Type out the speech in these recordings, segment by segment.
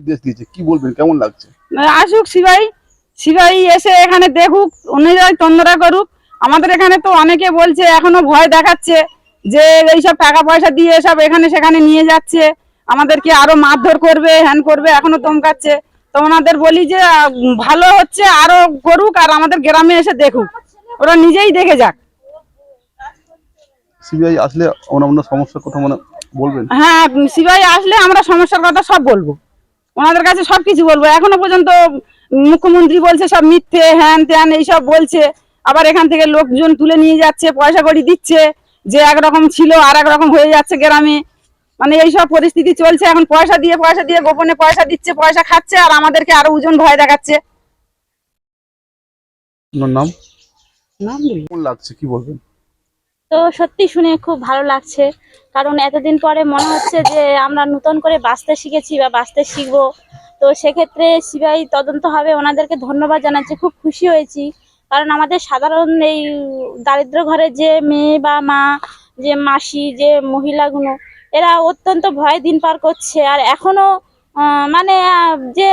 নির্দেশ দিয়েছে। কি বলবেন? কেমন লাগছে? আসুক সিবাই সিবাই এসে এখানে দেখুক অনুযায়ী তন্দ্রা করুক। আমাদের এখানে তো অনেকে বলছে এখনও ভয় দেখাচ্ছে যে এইসব টাকা পয়সা দিয়ে সব এখানে সেখানে নিয়ে যাচ্ছে। আমাদেরকে আরও মারধর করবে হ্যান করবে এখনও দমকাচ্ছে। তো ওনাদের বলি যে ভালো হচ্ছে আরও করুক আর আমাদের গ্রামে এসে দেখুক। ওরা নিজেই দেখে যাক। সিবিআই আসলে অন্যান্য সমস্যার কথা মানে বলবেন? হ্যাঁ সিবাই আসলে আমরা সমস্যার কথা সব বলব। ওনাদের কাছে সব কিছু বলব। এখনও পর্যন্ত মুখ্যমন্ত্রী বলছে সব মিথ্যে হ্যান ত্যান এইসব বলছে। আবার এখান থেকে লোকজন তুলে নিয়ে যাচ্ছে পয়সা কড়ি দিচ্ছে যে একরকম ছিল আর একরকম হয়ে যাচ্ছে গ্রামে। মানে এইসব পরিস্থিতি চলছে এখন পয়সা দিয়ে পয়সা দিয়ে গোপনে পয়সা দিচ্ছে পয়সা খাচ্ছে আর আমাদেরকে আরও ওজন ভয় দেখাচ্ছে। নাম? নাম লাগছে কি বলবেন? তো সত্যি শুনে খুব ভালো লাগছে। কারণ এতদিন পরে মনে হচ্ছে যে আমরা নতুন করে বাঁচতে শিখেছি বা বাঁচতে শিখব। তো সেক্ষেত্রে সিবিআই তদন্ত হবে, ওনাদেরকে ধন্যবাদ জানাচ্ছি। খুব খুশি হয়েছি। কারণ আমাদের সাধারণ এই দারিদ্র ঘরের যে মেয়ে বা মা, যে মাসি, যে মহিলাগুলো, এরা অত্যন্ত ভয়ে দিন পার করছে। আর এখনও মানে যে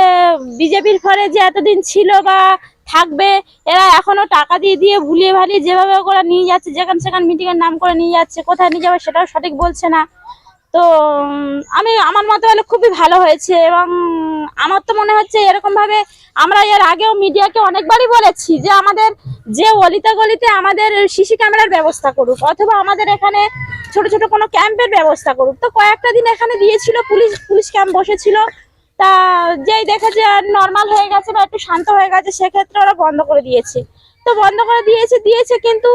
বিজেপির ফলে যে এতদিন ছিল বা থাকবে। এরা এখনও টাকা দিয়ে দিয়ে ভুলিয়ে ভালিয়ে যেভাবে করে নিয়ে যাচ্ছে, যেখান সেখান মিটিং এর নাম করে নিয়ে যাচ্ছে, কোথায় নিয়ে যাবে সেটাও সঠিক বলছে না। তো আমি, আমার মতে হলে খুবই ভালো হয়েছে এবং আমার তো মনে হচ্ছে এরকম ভাবে আমরা এর আগেও মিডিয়াকে অনেকবারই বলেছি যে আমাদের যে অলিতে গলিতে আমাদের সিসি ক্যামেরার ব্যবস্থা করুক অথবা আমাদের এখানে ছোট ছোট কোনো ক্যাম্পের ব্যবস্থা করুক। তো কয়েকটা দিন এখানে দিয়েছিল, পুলিশ পুলিশ ক্যাম্প বসেছিল তা যেই দেখে যে নর্মাল হয়ে গেছে বা একটু শান্ত হয়ে গেছে, সেক্ষেত্রে ওরা বন্ধ করে দিয়েছে। তো বন্ধ করে দিয়েছে দিয়েছে কিন্তু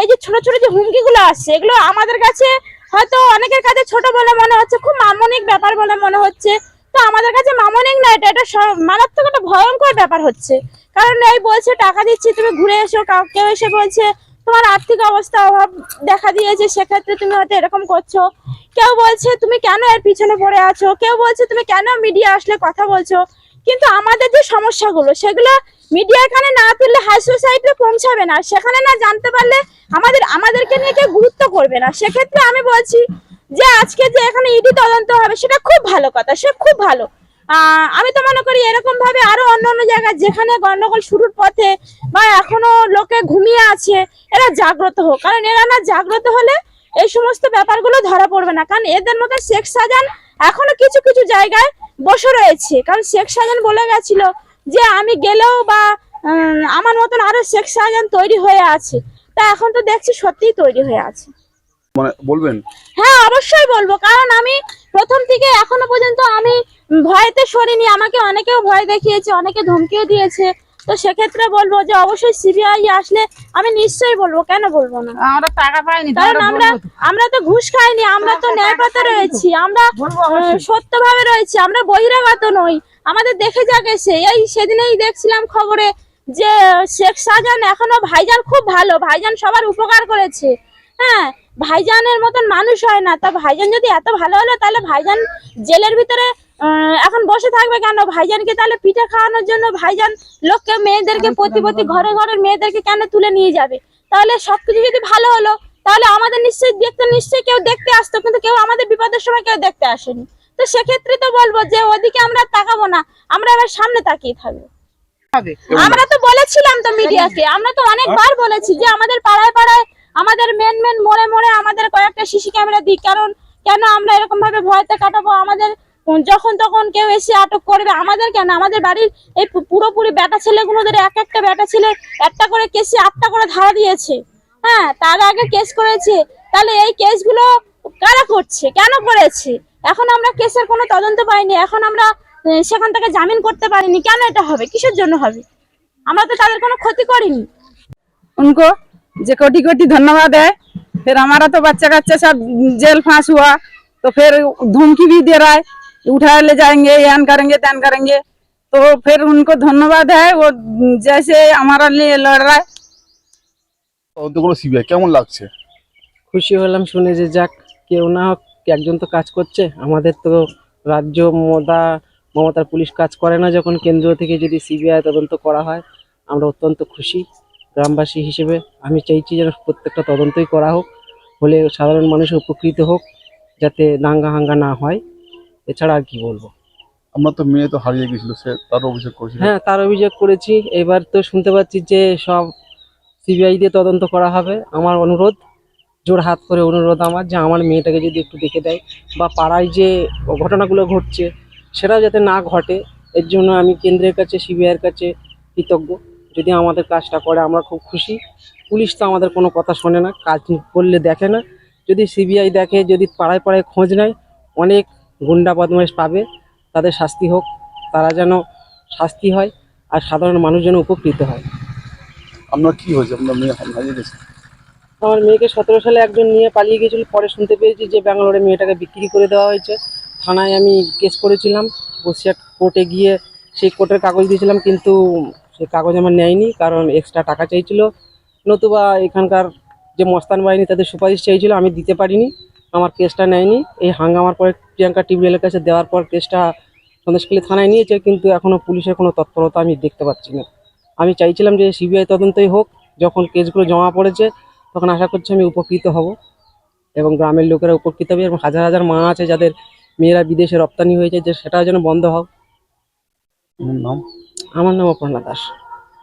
এই যে ছোট ছোট যে হুমকিগুলো আসছে, এগুলো আমাদের কাছে হয়তো অনেকের কাছে ছোট বলে মনে হচ্ছে, খুব মামনিক ব্যাপার বলে মনে হচ্ছে। তো আমাদের কাছে মামনিক না, এটা এটা মারাত্মক একটা ভয়ঙ্কর ব্যাপার হচ্ছে। কারণ এই বলছে, টাকা দিচ্ছি, তুমি ঘুরে এসো কেউ এসে বলছে তোমার আর্থিক অবস্থা অভাব দেখা দিয়েছে, সেক্ষেত্রে তুমি হয়তো এরকম করছ। কেউ বলছে, তুমি কেন এর পিছনে পড়ে আছো? কেউ বলছে, তুমি কেন মিডিয়া আসলে কথা বলছো? কিন্তু আমাদের যে সমস্যাগুলো, সেগুলো মিডিয়া এখানে না তুললে হাই সোসাইটিতে পৌঁছাবে না। সেখানে না জানতে পারলে আমাদের, আমাদেরকে নিয়ে কেউ গুরুত্ব করবে না। সেক্ষেত্রে আমি বলছি যে, আজকে যে এখানে ইডি তদন্ত হবে, সেটা খুব ভালো কথা, সে খুব ভালো। আমি তো মনে করি এরকম ভাবে আরও অন্য অন্য জায়গায় যেখানে গন্ডগোল শুরুর পথে বা এখনও লোকে ঘুমিয়ে আছে এরা জাগ্রত হোক। কারণ এরা না জাগ্রত হলে এই সমস্ত ব্যাপারগুলো ধরা পড়বে না। কারণ এদের মতো শেখ সাজান এখনও কিছু কিছু জায়গায় বসে রয়েছে। কারণ শেখ সাজান বলে গেছিল যে আমি গেলেও বা আমার মতন আরও শেখ সাজান তৈরি হয়ে আছে। তা এখন তো দেখছি সত্যিই তৈরি হয়ে আছে। মানে বলবেন? হ্যাঁ অবশ্যই বলব। কারণ আমি প্রথম থেকে এখনও পর্যন্ত আমি ভয়তে সরিনি আমাকে অনেকেও ভয় দেখিয়েছে অনেকে ধমকিও দিয়েছে। তো সেক্ষেত্রে বলব যে অবশ্যই সিবিআই আসলে আমি নিশ্চয়ই বলব কেন বলব না? আমরা টাকা পাইনি কারণ আমরা আমরা তো। ঘুষ খাইনি আমরা তো ন্যায় পথে রয়েছি আমরা সত্যভাবে রয়েছি আমরা বহিরাগত নই। আমাদের দেখে যাক এসে। এই সেদিনেই দেখছিলাম খবরে যে শেখ শাহজাহান এখনও ভাইজান খুব ভালো ভাইজান সবার উপকার করেছে। হ্যাঁ ভাইজানের মতন মানুষ হয় না। তা ভাইজান যদি এত ভালো হলো তাহলে ভাইজান জেলের ভিতরে এখন বসে থাকবে কেন? ভাইজানকে তাহলে পিঠা খাওয়ানোর জন্য ভাইজান লোককে মেয়েদেরকে প্রতি প্রতি ঘরে ঘরের মেয়েদেরকে কেন তুলে নিয়ে যাবে? তাহলে সবকিছু যদি ভালো হলো তাহলে আমাদের নিশ্চয়ই দেখতে নিশ্চয়ই কেউ দেখতে আসতো কিন্তু কেউ আমাদের বিপদের সময় কেউ দেখতে আসেনি। তো সেক্ষেত্রে তো বলব যে ওদিকে আমরা তাকাবো না আমরা এবার সামনে তাকিয়ে থাকব। আমরা তো বলেছিলাম তো মিডিয়াকে আমরা তো অনেকবার বলেছি যে আমাদের পাড়ায় পাড়ায় আমাদের মেন মেন মোড়ে মোড়ে আমাদের কয়েকটা সিসি ক্যামেরা দিক কারণ কেন আমরা এরকম ভাবে ভয়তে কাটাবো? আমাদের যখন তখন কেউ এসে আটক করবে আমাদের কেন আমাদের বাড়ির এই পু- পুরোপুরি বেটা ছেলেগুলোদের এক একটা বেটা ছেলে একটা করে কেসে আটটা করে ধারা দিয়েছে হ্যাঁ তার আগে কেস করেছে তাহলে এই কেসগুলো কারা করছে কেন করেছে এখন আমরা কেসের কোনো তদন্ত পাইনি এখন আমরা আহ, সেখান থেকে জামিন করতে পারিনি কেন এটা হবে কিসের জন্য হবে আমরা তো তাদের কোনো ক্ষতি করিনি उनको जे कोटि कोटि धन्यवाद है फिर हमारा तो बच्चा कच्चा सब जेल फांस हुआ तो फिर धमकी भी दे रहा है उठा ले जाएंगे यान करेंगे त्यान करेंगे तो फिर उनको धन्यवाद है वो जैसे हमारा लिए लड़ रहा है তদন্ত কোনো সিবিআই কেমন লাগছে খুশি হলাম শুনে যে যাক কেউ না হোক একজন তো কাজ করছে আমাদের তো রাজ্য মমতা মমতার পুলিশ কাজ করে না যখন কেন্দ্র থেকে যদি সিবিআই তদন্ত করা হয় আমরা অত্যন্ত খুশি গ্রামবাসী হিসেবে আমি চাইছি যেন প্রত্যেকটা তদন্তই করা হোক হলে সাধারণ মানুষ উপকৃত হোক যাতে দাঙ্গা হাঙ্গা না হয় এছাড়া আর কি বলব? আপনার তো মেয়ে তো হারিয়ে গেছিল সে তার অভিযোগ করেছিল। হ্যাঁ তার অভিযোগ করেছি। এবার তো শুনতে পাচ্ছি যে সব সিবিআই দিয়ে তদন্ত করা হবে। আমার অনুরোধ জোর হাত করে অনুরোধ আমার যে আমার মেয়েটাকে যদি একটু দেখে দেয় বা পাড়ায় যে ঘটনাগুলো ঘটছে সেটাও যাতে না ঘটে এর জন্য আমি কেন্দ্রের কাছে সিবিআইয়ের কাছে কৃতজ্ঞ। যদি আমাদের কাজটা করে আমরা খুব খুশি। পুলিশ তো আমাদের কোনো কথা শোনে না কাজ করলে দেখে না। যদি সিবিআই দেখে যদি পাড়ায় পাড়ায় খোঁজ নেয় অনেক গুন্ডা বদমাইশ পাবে তাদের শাস্তি হোক তারা যেন শাস্তি হয় আর সাধারণ মানুষ যেন উপকৃত হয়। আপনার কি হয়েছে? আপনার মেয়ে হারিয়ে গেছে? আমার মেয়েকে সতেরো সালে একজন নিয়ে পালিয়ে গিয়েছিল। পরে শুনতে পেয়েছি যে ব্যাঙ্গালোরে মেয়েটাকে বিক্রি করে দেওয়া হয়েছে। থানায় আমি কেস করেছিলাম। বসিরহাট কোর্টে গিয়ে সেই কোর্টের কাগজ দিয়েছিলাম কিন্তু সেই কাগজ আমার নেয়নি কারণ এক্সট্রা টাকা চাইছিল। নতুবা এখানকার যে মস্তান বাহিনী তাদের সুপারিশ চাইছিল আমি দিতে পারিনি। আমার কেসটা নেয়নি। এই হাঙ্গামার পরে প্রিয়াঙ্কা টিউবওয়েলের কাছে দেওয়ার পর কেসটা সন্দেশখালী থানায় নিয়েছে কিন্তু এখনও পুলিশের কোনো তৎপরতা আমি দেখতে পাচ্ছি না। আমি চাইছিলাম যে সিবিআই তদন্তই হোক যখন কেসগুলো জমা পড়েছে তখন আশা করছি আমি উপকৃত হব। এবং গ্রামের লোকেরা উপকৃত হবে এবং হাজার হাজার মা আছে যাদের মেয়েরা বিদেশে রপ্তানি হয়েছে যে সেটাও যেন বন্ধ হোক। নাম? আমার নাম অপর্ণা দাস।